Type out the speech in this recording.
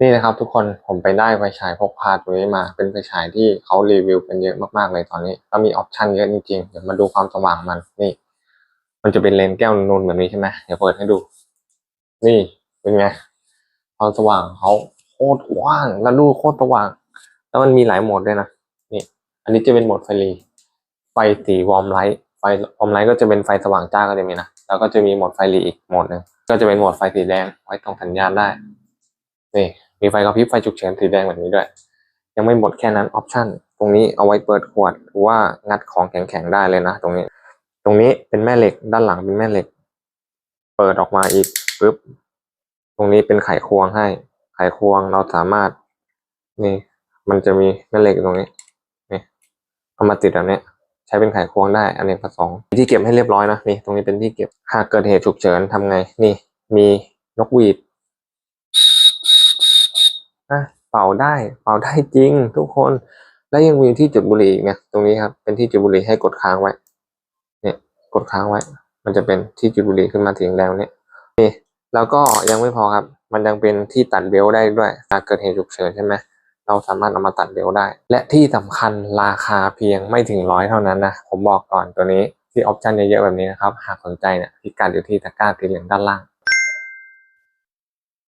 นี่นะครับทุกคนผมไปได้ไฟฉายพกพาตัวนี้มา เป็นไฟฉายที่เขารีวิวกันเยอะมากๆเลยตอนนี้แล้วมีออปชันเยอะจริงๆ เดี๋ยวมาดูความสว่างมันนี่ มันจะเป็นเลนส์แก้วนูนแบบนี้ใช่ไหมเดี๋ยวเปิดให้ดู นี่เป็นไงความสว่างเขาโคตรกว้างแล้วดูโคตรสว่าง แล้วมันมีหลายโหมดด้วยนะนี่ อันนี้จะเป็นโหมดไฟรีไฟสีวอร์มไลท์ไฟวอร์มไลท์ก็จะเป็นไฟสว่างจ้าก็จะมีนะแล้วก็จะมีโหมดไฟรีอีกโหมดหนึ่งก็จะเป็นโหมดไฟสีแดงไว้ตรงสัญญาณได้นี่ มีไฟกระพริบไฟฉุกเฉินสีแดงแบบนี้ด้วย ยังไม่หมดแค่นั้นออปชันตรงนี้เอาไว้เปิดขวดหรือว่างัดของแข็งๆได้เลยนะ ตรงนี้ ตรงนี้เป็นแม่เหล็กด้านหลังเป็นแม่เหล็ก เปิดออกมาอีกปึ๊บตรงนี้เป็นไขควงให้ ไขควงเราสามารถ นี่ มันจะมีแม่เหล็กตรงนี้นี่เอามาติดแบบนี้ใช้เป็นไขควงได้อันนี้ประสงค์ที่เก็บให้เรียบร้อยนะนี่ตรงนี้เป็นที่เก็บหากเกิดเหตุฉุกเฉินทำไง นี่ มีนกหวีด นะเป่าได้เป่าได้จริงทุกคน และยังมีที่จุดบุหรี่อีกเนี่ยตรงนี้ครับเป็นที่จุดบุหรี่ให้กดค้างไว้เนี่ยกดค้างไว้ มันจะเป็นที่จุดบุหรี่ขึ้นมาสีแดงๆเนี่ยนี่แล้วก็ยังไม่พอครับ มันยังเป็นที่ตัดเบลต์ได้ด้วยหากเกิดเหตุฉุกเฉินใช่ไหมเราสามารถเอามาตัดเบลต์ได้ และที่สำคัญราคาเพียงไม่ถึงร้อยเท่านั้นนะผมบอกก่อนตัวนี้ที่ออปชันเยอะๆแบบนี้นะครับหากสนใจเนี่ยพิกัดอยู่ที่ตะกร้าสีเหลืองด้านล่าง